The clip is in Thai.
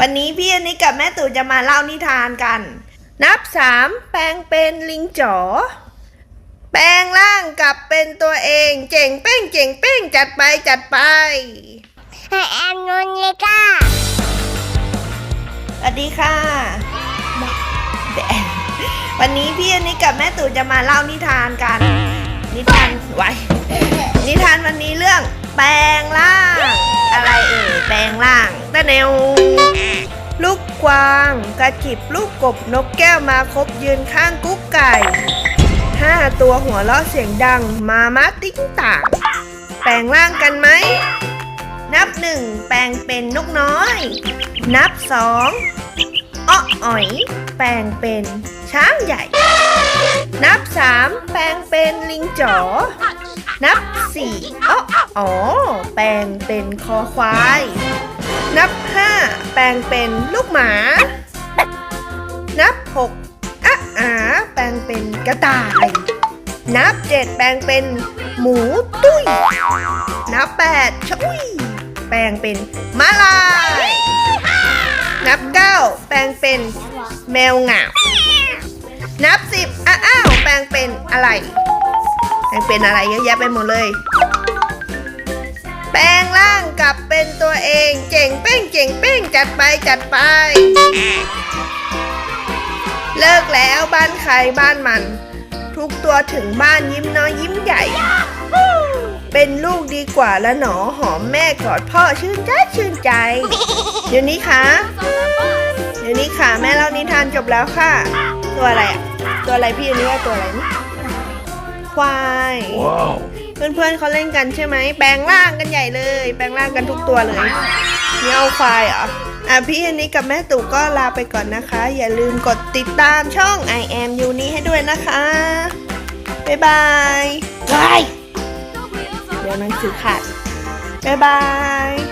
วันนี้พี่อันนี้กับแม่ตู่จะมาเล่านิทานกัน นับสามแปลงเป็นลิงจ๋อ แปลงร่างกลับเป็นตัวเอง เจ๋งเป้งเจ๋งเป้งจัดไปจัดไปให้แอมนุนเลยก้าสวัสดีค่ะแดะวันนี้พี่อันนี้กับแม่ตู่จะมาเล่านิทานกัน นิทานไว้นิทานวันนี้เรื่องแปลงร่าง อะไรเอ่ยแปลงร่างตะแนวลู กวาง กระจิบลูกกบนกแก้วมาครบยืนข้างกุ๊กไก่ห้าตัวหัวเราะเสียงดังมามาติ้งต่างแปลงร่างกันไหม นับหนึ่งแปลงเป็นนกน้อย นับสองอ้ออ๋อย แปลงเป็นช้างใหญ่ นับสามแปลงเป็นลิงจ๋อ นับสี่อ้ออ๋อ แปลงเป็นคอควาย แปลงเป็นลูกหมา นับหกอะอาแปลงเป็นกระต่าย นับเจ็ดแปลงเป็นหมูตุ้ย นับแปดชุยแปลงเป็นม้าลาย นับเก้าแปลงเป็นแมวเหงา นับสิบอ้าอ้าวแปลงเป็นอะไร แปลงเป็นอะไรเยอะแยะไปหมดเลย ลับเป็นตัวเอง เจ๋งเป้งเจ๋งเป้งจัดไปจัดไป เลิกแล้วบ้านใครบ้านมัน ทุกตัวถึงบ้านยิ้มน้อยยิ้มใหญ่ เป็นลูกดีกว่าแล้วหนอหอมแม่กอดพ่อชื่นใจชื่นใจ เดี๋ยวนี้ค่ะเดี๋ยวนี้ค่ะ แม่เล่านิทานจบแล้วค่ะ ตัวอะไรอะ ตัวอะไรพี่อันนี้ว่าตัวอะไรนะควาย เพื่อนๆเขาเล่นกันใช่ไหมแปลงร่างกันใหญ่เลย แปลงร่างกันทุกตัวเลยนี่เอาควายเหรออะพี่อันนี้กับแม่ตู่ก็ลาไปก่อนนะคะ อย่าลืมกดติดตามช่อง I am you นี้ให้ด้วยนะคะบ๊ายบายบายเดี๋ยวหนังสือขาดบ๊ายบาย